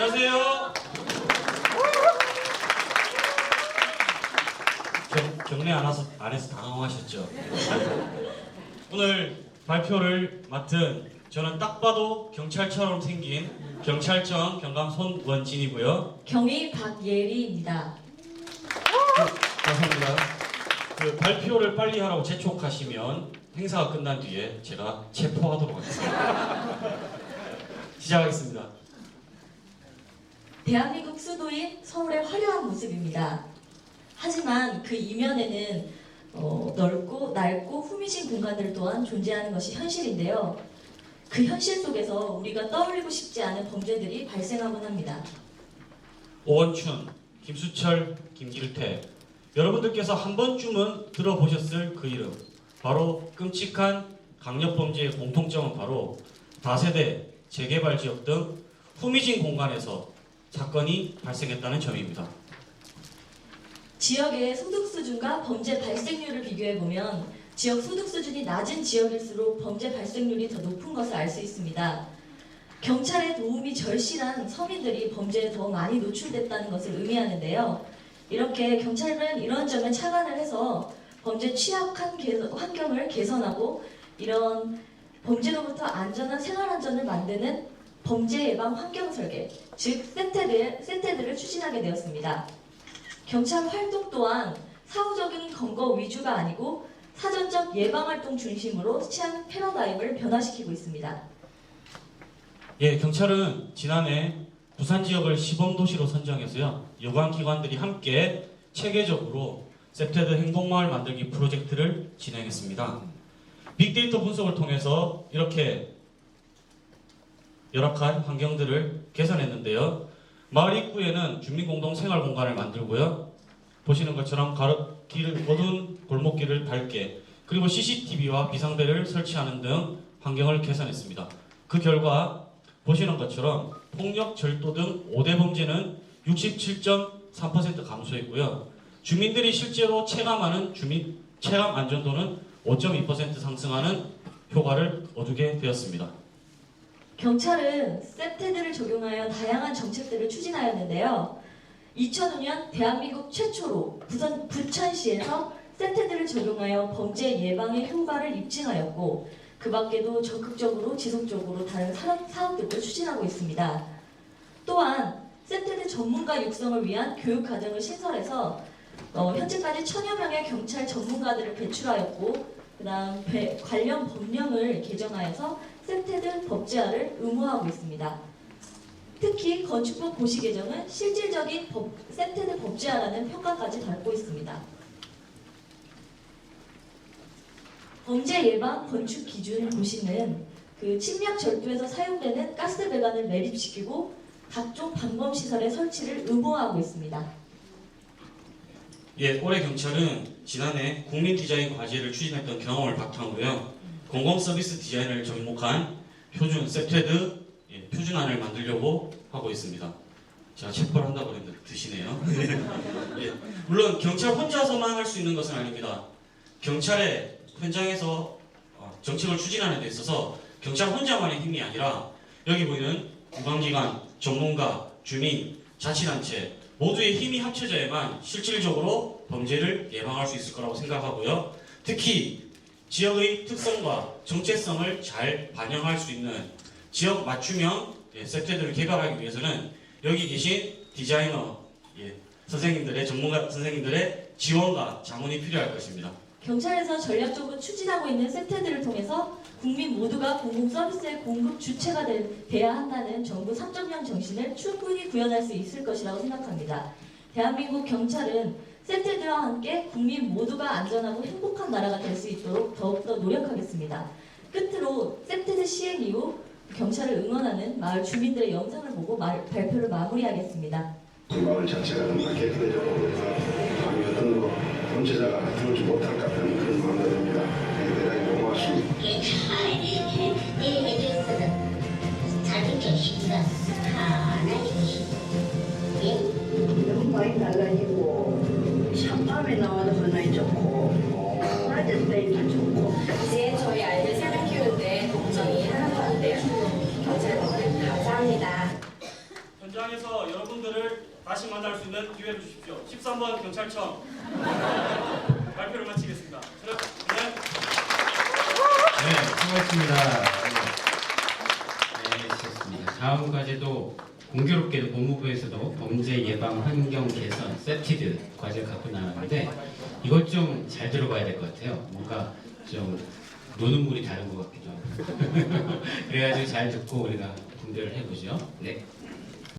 안녕하세요. 경, 경례 안, 와서, 안 해서 당황하셨죠? 오늘 발표를 맡은 저는 딱 봐도 경찰처럼 생긴 경찰청 경감 손원진이고요. 경위 박예리입니다. 감사합니다. 그 발표를 빨리 하라고 재촉하시면 행사가 끝난 뒤에 제가 체포하도록 하겠습니다. 시작하겠습니다. 대한민국 수도인 서울의 화려한 모습입니다. 하지만 그 이면에는 어, 넓고 낡고 후미진 공간들 또한 존재하는 것이 현실인데요. 그 현실 속에서 우리가 떠올리고 싶지 않은 범죄들이 발생하곤 합니다. 오원춘, 김수철, 김길태 여러분들께서 한 번쯤은 들어보셨을 그 이름 바로 끔찍한 강력범죄의 공통점은 바로 다세대, 재개발 지역 등 후미진 공간에서 사건이 발생했다는 점입니다. 지역의 소득 수준과 범죄 발생률을 비교해 보면 지역 소득 수준이 낮은 지역일수록 범죄 발생률이 더 높은 것을 알 수 있습니다. 경찰의 도움이 절실한 서민들이 범죄에 더 많이 노출됐다는 것을 의미하는데요. 이렇게 경찰은 이런 점에 착안을 해서 범죄 취약한 개- 환경을 개선하고 이런 범죄로부터 안전한 생활 안전을 만드는 범죄 예방 환경 설계, 즉 세테드, 세테드를 추진하게 되었습니다. 경찰 활동 또한 사후적인 검거 위주가 아니고 사전적 예방 활동 중심으로 치안 패러다임을 변화시키고 있습니다. 예, 경찰은 지난해 부산 지역을 시범 도시로 선정해서요. 여관 기관들이 함께 체계적으로 세프테드 행복마을 만들기 프로젝트를 진행했습니다. 빅데이터 분석을 통해서 이렇게 열악한 환경들을 개선했는데요. 마을 입구에는 주민공동 생활 공간을 만들고요. 보시는 것처럼 가로, 길, 어두운 골목길을 밝게 그리고 CCTV와 비상벨을 설치하는 등 환경을 개선했습니다. 그 결과 보시는 것처럼 폭력, 절도 등 5대 범죄는 67.3% 감소했고요. 주민들이 실제로 체감하는 주민 체감 안전도는 5.2% 상승하는 효과를 얻게 되었습니다. 경찰은 세테드를 적용하여 다양한 정책들을 추진하였는데요. 2005년 대한민국 최초로 부산, 부천시에서 세테드를 적용하여 범죄 예방의 효과를 입증하였고 그 밖에도 적극적으로 지속적으로 다른 사업, 사업들을 추진하고 있습니다. 또한 세테드 전문가 육성을 위한 교육 과정을 신설해서 어, 현재까지 천여 명의 경찰 전문가들을 배출하였고 그다음 배- 관련 법령을 개정하여서 세테드 법제화를 의무화하고 있습니다. 특히 건축법 고시 개정은 실질적인 법, 세테드 법제화라는 평가까지 받고 있습니다. 범죄 예방 건축 기준 고시는 그 침략 절도에서 사용되는 가스 배관을 매립시키고 각종 방범 시설의 설치를 의무화하고 있습니다. 예, 올해 경찰은 지난해 국민 디자인 과제를 추진했던 경험을 바탕으로요. 공공 서비스 디자인을 접목한 표준 세트헤드 예, 표준안을 만들려고 하고 있습니다. 제가 체포를 한다고 그랬는데 드시네요. 예, 물론 경찰 혼자서만 할 수 있는 것은 아닙니다. 경찰의 현장에서 어, 정책을 추진하는 데 있어서 경찰 혼자만의 힘이 아니라 여기 보이는 구강기관, 전문가, 주민, 자치단체 모두의 힘이 합쳐져야만 실질적으로 범죄를 예방할 수 있을 거라고 생각하고요. 특히 지역의 특성과 정체성을 잘 반영할 수 있는 지역 맞춤형 예, 세트들을 개발하기 위해서는 여기 계신 디자이너 예, 선생님들의 전문가 선생님들의 지원과 자문이 필요할 것입니다. 경찰에서 전략적으로 추진하고 있는 세테드를 통해서 국민 모두가 공공 서비스의 공급 주체가 될- 돼야 한다는 정부 3.0 정신을 충분히 구현할 수 있을 것이라고 생각합니다. 대한민국 경찰은 세테드와 함께 국민 모두가 안전하고 행복한 나라가 될 수 있도록 더욱더 노력하겠습니다. 끝으로 세테드 시행 이후 경찰을 응원하는 마을 주민들의 영상을 보고 말- 발표를 마무리하겠습니다. 이 마을 자체가 깨끗해졌고 감히 어떤 뭐 범죄자가 들어오지 못할 것 같은 그런 마음도 듭니다. 대단히 자기 자식이가 너무 많이 달라지고 샴밤에 나와도 하나이 좋고 낮에 때도 좋고 이제 저희 아이들 생활 키우는데 걱정이 하나도 안 돼요. 경찰분들 감사합니다. 현장에서 여러분들을 다시 만날 수 있는 기회를 주십시오. 13번 경찰청 발표를 마치겠습니다. 자, 네. 네, 수고하셨습니다. 네, 좋습니다. 다음 과제도 공교롭게도 법무부에서도 범죄 예방 환경 개선 세티드 과제를 갖고 나왔는데 이것 좀 잘 들어봐야 될 것 같아요. 뭔가 좀 노는 물이 다른 것 같기도 하고. 그래가지고 잘 듣고 우리가 분별을 해보죠. 네.